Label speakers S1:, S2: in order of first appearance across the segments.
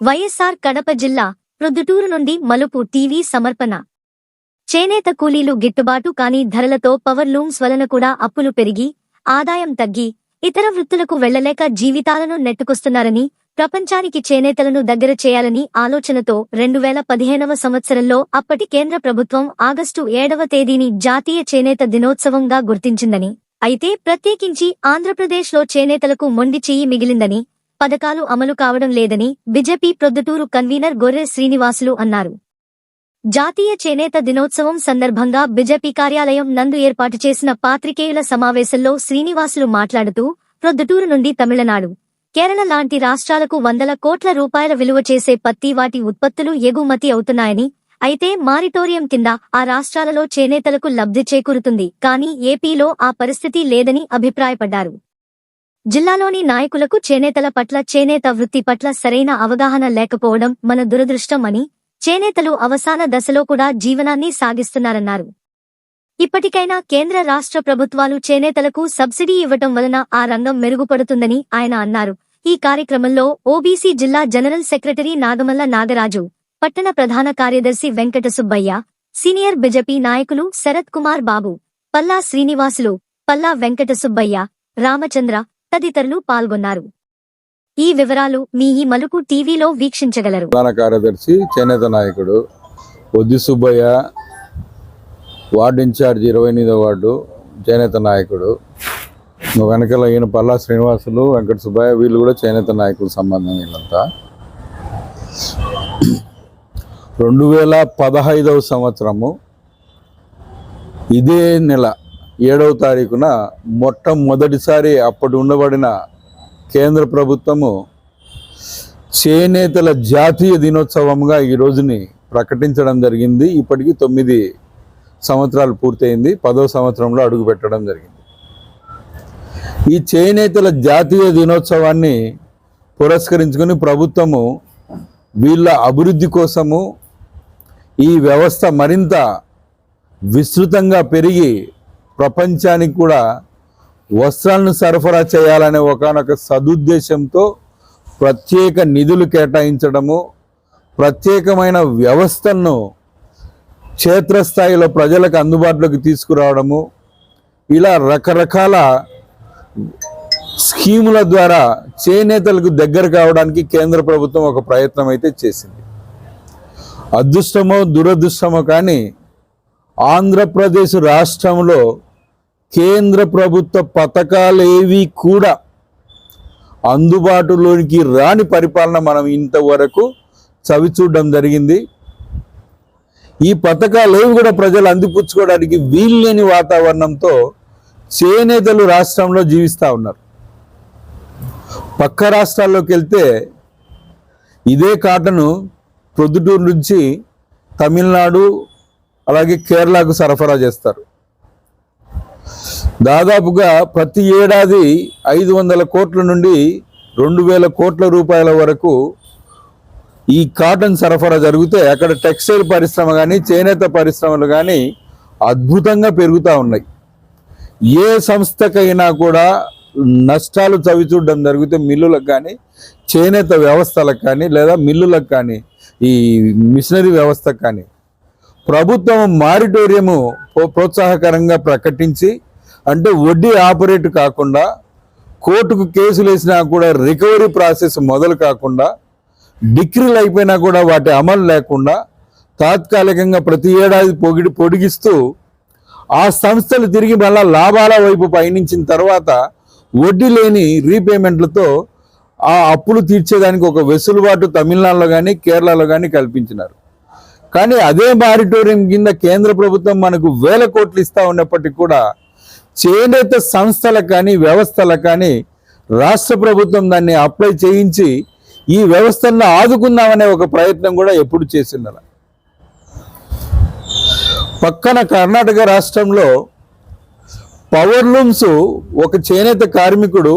S1: వైఎస్ఆర్ కడప జిల్లా ప్రొద్దుటూరు నుండి మలుపు టీవీ సమర్పణ. చేనేత కూలీలు గిట్టుబాటు కాని ధరలతో పవర్ లూమ్స్ వలన కూడా అప్పులు పెరిగి ఆదాయం తగ్గి ఇతర వృత్తులకు వెళ్ళలేక జీవితాలను నెట్టుకొస్తున్నారని ప్రపంచానికి చేనేతలను దగ్గర చేయాలని ఆలోచనతో రెండు వేల పదిహేనవ సంవత్సరంలో అప్పటి కేంద్ర ప్రభుత్వం ఆగస్టు ఏడవ తేదీని జాతీయ చేనేత దినోత్సవంగా గుర్తించిందని అయితే ప్రత్యేకించి ఆంధ్రప్రదేశ్లో చేనేతలకు మొండి చెయ్యి మిగిలిందని పథకాలు అమలు కావడం లేదని బిజెపి ప్రొద్దుటూరు కన్వీనర్ గొర్రె శ్రీనివాసులు అన్నారు. జాతీయ చేనేత దినోత్సవం సందర్భంగా బిజెపి కార్యాలయం నందు ఏర్పాటు చేసిన పాత్రికేయుల సమావేశంలో శ్రీనివాసులు మాట్లాడుతూ ప్రొద్దుటూరు నుండి తమిళనాడు కేరళ లాంటి రాష్ట్రాలకు వందల కోట్ల రూపాయల విలువ చేసే పత్తి వాటి ఉత్పత్తులు ఎగుమతి అవుతున్నాయని అయితే మారిటోరియం కింద ఆ రాష్ట్రాలలో చేనేతలకు లబ్ధి చేకూరుతుంది కానీ ఏపీలో ఆ పరిస్థితి లేదని అభిప్రాయపడ్డారు. జిల్లాలోని నాయకులకు చేనేతల పట్ల చేనేత వృత్తి పట్ల సరైన అవగాహన లేకపోవడం మన దురదృష్టం అని చేనేతలు అవసాన దశలో కూడా జీవనాన్ని సాగిస్తున్నారన్నారు. ఇప్పటికైనా కేంద్ర రాష్ట్ర ప్రభుత్వాలు చేనేతలకు సబ్సిడీ ఇవ్వటం వలన ఆ రంగం మెరుగుపడుతుందని ఆయన అన్నారు. ఈ కార్యక్రమంలో ఓబీసీ జిల్లా జనరల్ సెక్రటరీ నాగమల్ల నాగరాజు పట్టణ ప్రధాన కార్యదర్శి వెంకట సుబ్బయ్య సీనియర్ బిజెపి నాయకులు శరత్ కుమార్ బాబు పల్లా శ్రీనివాసులు పల్లా వెంకట సుబ్బయ్య రామచంద్ర తదితరులు పాల్గొన్నారు. ఈ వివరాలు మీ ఈ మలుపు టీవీలో వీక్షించగలరు.
S2: ప్రధాన కార్యదర్శి చేనేత నాయకుడు బొద్ది సుబ్బయ్య వార్డు ఇన్ఛార్జ్ ఇరవై ఎనిమిదో వార్డు చేనేత నాయకుడు వెనకాల ఈయన పల్లా శ్రీనివాసులు వెంకట సుబ్బయ్య వీళ్ళు కూడా చేనేత నాయకులు సంబంధం వీళ్ళంతా. రెండు వేల పదహైదవ సంవత్సరము ఇదే నెల ఏడవ తారీఖున మొట్టమొదటిసారి అప్పటి ఉండబడిన కేంద్ర ప్రభుత్వము చేనేతల జాతీయ దినోత్సవంగా ఈ రోజుని ప్రకటించడం జరిగింది. ఇప్పటికీ తొమ్మిది సంవత్సరాలు పూర్తయింది. పదో సంవత్సరంలో అడుగు పెట్టడం జరిగింది. ఈ చేనేతల జాతీయ దినోత్సవాన్ని పురస్కరించుకుని ప్రభుత్వము వీళ్ళ అభివృద్ధి కోసము ఈ వ్యవస్థ మరింత విస్తృతంగా పెరిగి ప్రపంచానికి కూడా వస్త్రాలను సరఫరా చేయాలనే ఒకనొక సదుద్దేశంతో ప్రత్యేక నిధులు కేటాయించడము ప్రత్యేకమైన వ్యవస్థను క్షేత్రస్థాయిలో ప్రజలకు అందుబాటులోకి తీసుకురావడము ఇలా రకరకాల స్కీముల ద్వారా చేనేతలకు దగ్గర కావడానికి కేంద్ర ప్రభుత్వం ఒక ప్రయత్నం అయితే చేసింది. అదృష్టమో దురదృష్టమో కానీ ఆంధ్రప్రదేశ్ రాష్ట్రంలో కేంద్ర ప్రభుత్వ పథకాలేవి కూడా అందుబాటులోనికి రాని పరిపాలన మనం ఇంతవరకు చవిచూడడం జరిగింది. ఈ పథకాలు ఏవి కూడా ప్రజలు అందిపుచ్చుకోవడానికి వీల్లేని వాతావరణంతో చేనేతలు రాష్ట్రంలో జీవిస్తూ ఉన్నారు. పక్క రాష్ట్రాల్లోకి వెళ్తే ఇదే కాటను ప్రొద్దుటూరు నుంచి తమిళనాడు అలాగే కేరళకు సరఫరా చేస్తారు. దాదాపుగా ప్రతి ఏడాది ఐదు వందల కోట్ల నుండి రెండు వేల కోట్ల రూపాయల వరకు ఈ కాటన్ సరఫరా జరిగితే అక్కడ టెక్స్టైల్ పరిశ్రమ కానీ చేనేత పరిశ్రమలు కానీ అద్భుతంగా పెరుగుతూ ఉన్నాయి. ఏ సంస్థకైనా కూడా నష్టాలు చవిచూడడం జరిగితే మిల్లులకు కానీ చేనేత వ్యవస్థలకు కానీ లేదా మిల్లులకు కానీ ఈ మిషనరీ వ్యవస్థకు కానీ ప్రభుత్వం మారిటోరియము ప్రో- ప్రోత్సాహకరంగా ప్రకటించి అంటే వడ్డీ ఆపరేట్ కాకుండా కోర్టుకు కేసులు వేసినా కూడా రికవరీ ప్రాసెస్ మొదలు కాకుండా డిగ్రీలు అయిపోయినా కూడా వాటి అమలు లేకుండా తాత్కాలికంగా ప్రతి ఏడాది పొగిడి పొడిగిస్తూ ఆ సంస్థలు తిరిగి మళ్ళా లాభాల వైపు పయనించిన తర్వాత వడ్డీ లేని రీపేమెంట్లతో ఆ అప్పులు తీర్చేదానికి ఒక వెసులుబాటు తమిళనాడులో కానీ కేరళలో కానీ కల్పించినారు. కానీ అదే మారిటోరియం కింద కేంద్ర ప్రభుత్వం మనకు వేల కోట్లు ఇస్తూ ఉన్నప్పటికీ కూడా చేనేత సంస్థలకు కానీ వ్యవస్థలకు కానీ రాష్ట్ర ప్రభుత్వం దాన్ని అప్లై చేయించి ఈ వ్యవస్థను ఆదుకుందామనే ఒక ప్రయత్నం కూడా ఎప్పుడు చేసిండాల పక్కన కర్ణాటక రాష్ట్రంలో పవర్ లూమ్స్ ఒక చేనేత కార్మికుడు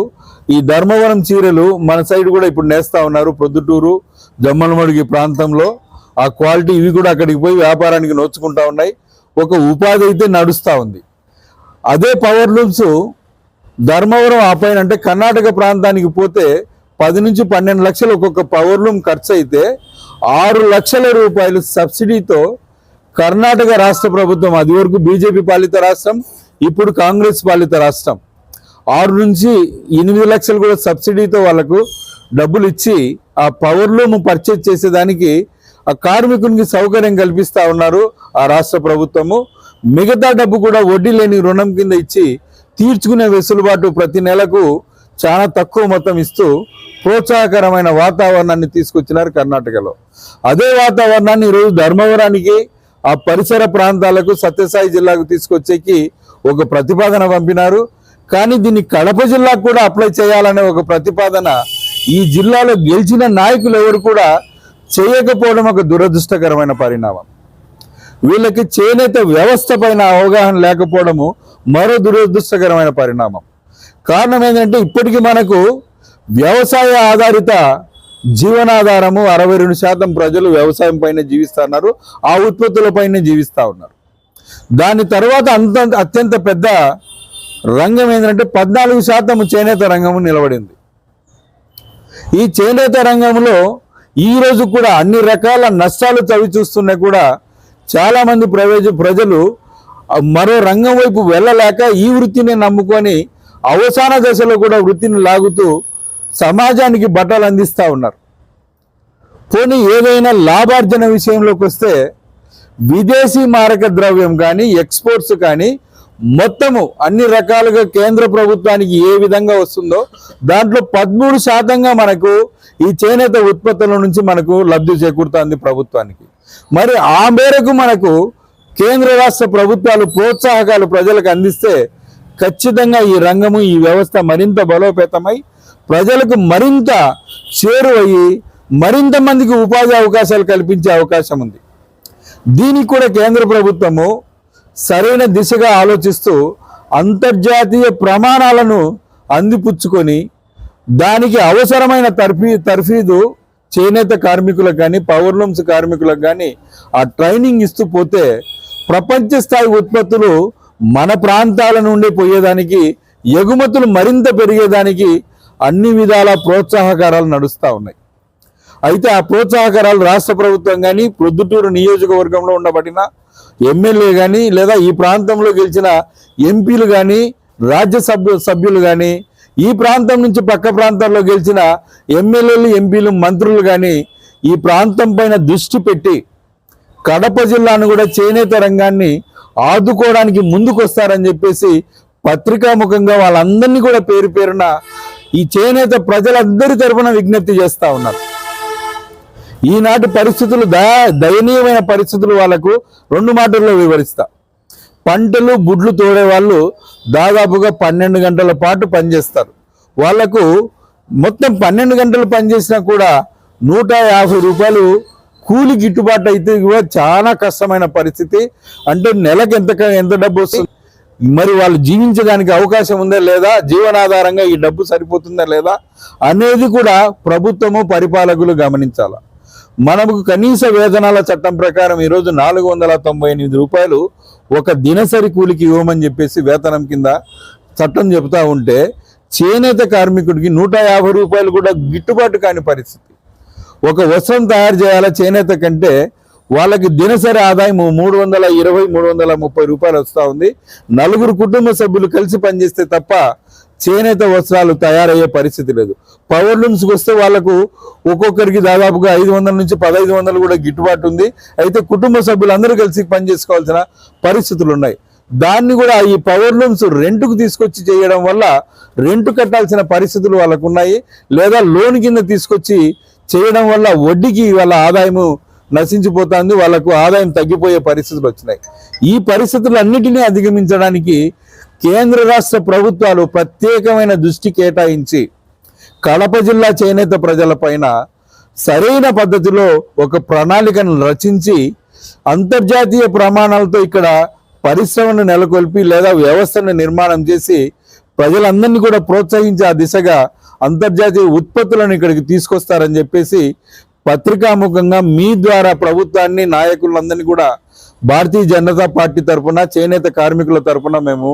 S2: ఈ ధర్మవరం చీరలు మన సైడ్ కూడా ఇప్పుడు నేస్తా ఉన్నారు ప్రొద్దుటూరు జమ్మలమడుగు ప్రాంతంలో. ఆ క్వాలిటీ ఇవి కూడా అక్కడికి పోయి వ్యాపారానికి నోచుకుంటా ఉన్నాయి. ఒక ఉపాధి అయితే నడుస్తూ ఉంది. అదే పవర్ లూమ్స్ ధర్మవరం ఆ పైన అంటే కర్ణాటక ప్రాంతానికి పోతే పది నుంచి పన్నెండు లక్షలు ఒక్కొక్క పవర్ లూమ్ ఖర్చు అయితే ఆరు లక్షల రూపాయలు సబ్సిడీతో కర్ణాటక రాష్ట్ర ప్రభుత్వం అది వరకు బీజేపీ పాలిత రాష్ట్రం ఇప్పుడు కాంగ్రెస్ పాలిత రాష్ట్రం. ఆరు నుంచి ఎనిమిది లక్షలు కూడా సబ్సిడీతో వాళ్ళకు డబ్బులు ఇచ్చి ఆ పవర్ లూమ్ పర్చేజ్ చేసేదానికి ఆ కార్మికునికి సౌకర్యం కల్పిస్తూ ఉన్నారు ఆ రాష్ట్ర ప్రభుత్వము. మిగతా డబ్బు కూడా వడ్డీ లేని రుణం కింద ఇచ్చి తీర్చుకునే వెసులుబాటు ప్రతి నెలకు చాలా తక్కువ మొత్తం ఇస్తూ ప్రోత్సాహకరమైన వాతావరణాన్ని తీసుకొచ్చినారు కర్ణాటకలో. అదే వాతావరణాన్ని ఈరోజు ధర్మవరానికి ఆ పరిసర ప్రాంతాలకు సత్యసాయి జిల్లాకు తీసుకొచ్చేకి ఒక ప్రతిపాదన పంపినారు. కానీ దీన్ని కడప జిల్లాకు కూడా అప్లై చేయాలనే ఒక ప్రతిపాదన ఈ జిల్లాలో గెలిచిన నాయకులు ఎవరు కూడా చేయకపోవడం ఒక దురదృష్టకరమైన పరిణామం. వీళ్ళకి చేనేత వ్యవస్థ పైన అవగాహన లేకపోవడము మరో దురదృష్టకరమైన పరిణామం. కారణం ఏంటంటే ఇప్పటికీ మనకు వ్యవసాయ ఆధారిత జీవనాధారము అరవై రెండు శాతం ప్రజలు వ్యవసాయం పైన జీవిస్తున్నారు ఆ ఉత్పత్తుల పైన జీవిస్తూ ఉన్నారు. దాని తర్వాత అంత అత్యంత పెద్ద రంగం ఏంటంటే పద్నాలుగు శాతం చేనేత రంగము నిలబడింది. ఈ చేనేత రంగంలో ఈ రోజు కూడా అన్ని రకాల నష్టాలు చవి చూస్తున్నా కూడా చాలామంది ప్రవేశ ప్రజలు మరో రంగం వైపు వెళ్ళలేక ఈ వృత్తిని నమ్ముకొని అవసాన దశలో కూడా వృత్తిని లాగుతూ సమాజానికి బట్టలు అందిస్తూ ఉన్నారు. పోనీ ఏదైనా లాభార్జన విషయంలోకి వస్తే విదేశీ మారక ద్రవ్యం కానీ ఎక్స్పోర్ట్స్ కానీ మొత్తము అన్ని రకాలుగా కేంద్ర ప్రభుత్వానికి ఏ విధంగా వస్తుందో దాంట్లో పదమూడు శాతంగా మనకు ఈ చేనేత ఉత్పత్తుల నుంచి మనకు లబ్ధి చేకూరుతుంది ప్రభుత్వానికి. మరి ఆ మేరకు మనకు కేంద్ర రాష్ట్ర ప్రభుత్వాలు ప్రోత్సాహకాలు ప్రజలకు అందిస్తే ఖచ్చితంగా ఈ రంగము ఈ వ్యవస్థ మరింత బలోపేతమై ప్రజలకు మరింత చేరువయ్యి మరింత మందికి ఉపాధి అవకాశాలు కల్పించే అవకాశం ఉంది. దీనికి కూడా కేంద్ర ప్రభుత్వము సరైన దిశగా ఆలోచిస్తూ అంతర్జాతీయ ప్రమాణాలను అందిపుచ్చుకొని దానికి అవసరమైన తర్ఫీ తర్ఫీదు చేనేత కార్మికులకు కానీ పవర్ లూమ్స్ కార్మికులకు కానీ ఆ ట్రైనింగ్ ఇస్తూ పోతే ప్రపంచ స్థాయి ఉత్పత్తులు మన ప్రాంతాల నుండి పోయేదానికి ఎగుమతులు మరింత పెరిగేదానికి అన్ని విధాల ప్రోత్సాహకారాలు నడుస్తూ ఉన్నాయి. అయితే ఆ ప్రోత్సాహకారాలు రాష్ట్ర ప్రభుత్వం కానీ ప్రొద్దుటూరు నియోజకవర్గంలో ఉండబడిన ఎమ్మెల్యే కానీ లేదా ఈ ప్రాంతంలో గెలిచిన ఎంపీలు కానీ రాజ్యసభ సభ్యులు కానీ ఈ ప్రాంతం నుంచి పక్క ప్రాంతాల్లో గెలిచిన ఎమ్మెల్యేలు ఎంపీలు మంత్రులు కానీ ఈ ప్రాంతం పైన దృష్టి పెట్టి కడప జిల్లాను కూడా చేనేత రంగాన్ని ఆదుకోవడానికి ముందుకొస్తారని చెప్పేసి పత్రికాముఖంగా వాళ్ళందరినీ కూడా పేరు పేరున ఈ చేనేత ప్రజలందరి తరపున విజ్ఞప్తి చేస్తూ ఉన్నారు. ఈనాటి పరిస్థితులు ద దయనీయమైన పరిస్థితులు వాళ్ళకు రెండు మాటల్లో వివరిస్తా. పంటలు బుడ్లు తోడే వాళ్ళు దాదాపుగా పన్నెండు గంటల పాటు పనిచేస్తారు. వాళ్ళకు మొత్తం పన్నెండు గంటలు పనిచేసినా కూడా నూట యాభై రూపాయలు కూలి గిట్టుబాటు అయితే కూడా చాలా కష్టమైన పరిస్థితి. అంటే నెలకు ఎంత ఎంత డబ్బు వస్తుంది? మరి వాళ్ళు జీవించడానికి అవకాశం ఉందా లేదా? జీవనాధారంగా ఈ డబ్బు సరిపోతుందా లేదా? అనేది కూడా ప్రభుత్వము పరిపాలకులు గమనించాలి. మనకు కనీస వేతనాల చట్టం ప్రకారం ఈరోజు నాలుగు వందల తొంభై ఎనిమిది రూపాయలు ఒక దినసరి కూలికి ఇవ్వమని చెప్పేసి వేతనం కింద చట్టం చెబుతా ఉంటే చేనేత కార్మికుడికి నూట యాభై రూపాయలు కూడా గిట్టుబాటు కాని పరిస్థితి. ఒక వస్త్రం తయారు చేయాల చేనేత కంటే వాళ్ళకి దినసరి ఆదాయం మూడు వందల ఇరవై మూడు వందల ముప్పై రూపాయలు వస్తూ ఉంది. నలుగురు కుటుంబ సభ్యులు కలిసి పనిచేస్తే తప్ప చేనేత వస్త్రాలు తయారయ్యే పరిస్థితి లేదు. పవర్ లూమ్స్కి వస్తే వాళ్ళకు ఒక్కొక్కరికి దాదాపుగా ఐదు వందల నుంచి పదహైదు వందలు కూడా గిట్టుబాటు ఉంది. అయితే కుటుంబ సభ్యులు అందరూ కలిసి పనిచేసుకోవాల్సిన పరిస్థితులు ఉన్నాయి. దాన్ని కూడా ఈ పవర్ లూమ్స్ రెంట్కు తీసుకొచ్చి చేయడం వల్ల రెంట్ కట్టాల్సిన పరిస్థితులు వాళ్ళకు ఉన్నాయి. లేదా లోన్ కింద తీసుకొచ్చి చేయడం వల్ల వడ్డీకి వాళ్ళ ఆదాయము నశించిపోతుంది. వాళ్ళకు ఆదాయం తగ్గిపోయే పరిస్థితులు వచ్చినాయి. ఈ పరిస్థితులన్నిటినీ అధిగమించడానికి కేంద్ర రాష్ట్ర ప్రభుత్వాలు ప్రత్యేకమైన దృష్టి కేటాయించి కడప జిల్లా చేనేత ప్రజలపైన సరైన పద్ధతిలో ఒక ప్రణాళికను రచించి అంతర్జాతీయ ప్రమాణాలతో ఇక్కడ పరిశ్రమను నెలకొల్పి లేదా వ్యవస్థను నిర్మాణం చేసి ప్రజలందరినీ కూడా ప్రోత్సహించే ఆ దిశగా అంతర్జాతీయ ఉత్పత్తులను ఇక్కడికి తీసుకొస్తారని చెప్పేసి పత్రికాముఖంగా మీ ద్వారా ప్రభుత్వాన్ని నాయకులందరినీ కూడా భారతీయ జనతా పార్టీ తరఫున చేనేత కార్మికుల తరఫున మేము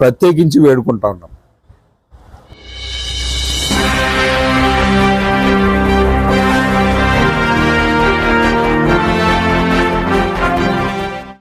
S2: ప్రత్యేకించి వేడుకుంటా ఉన్నాం.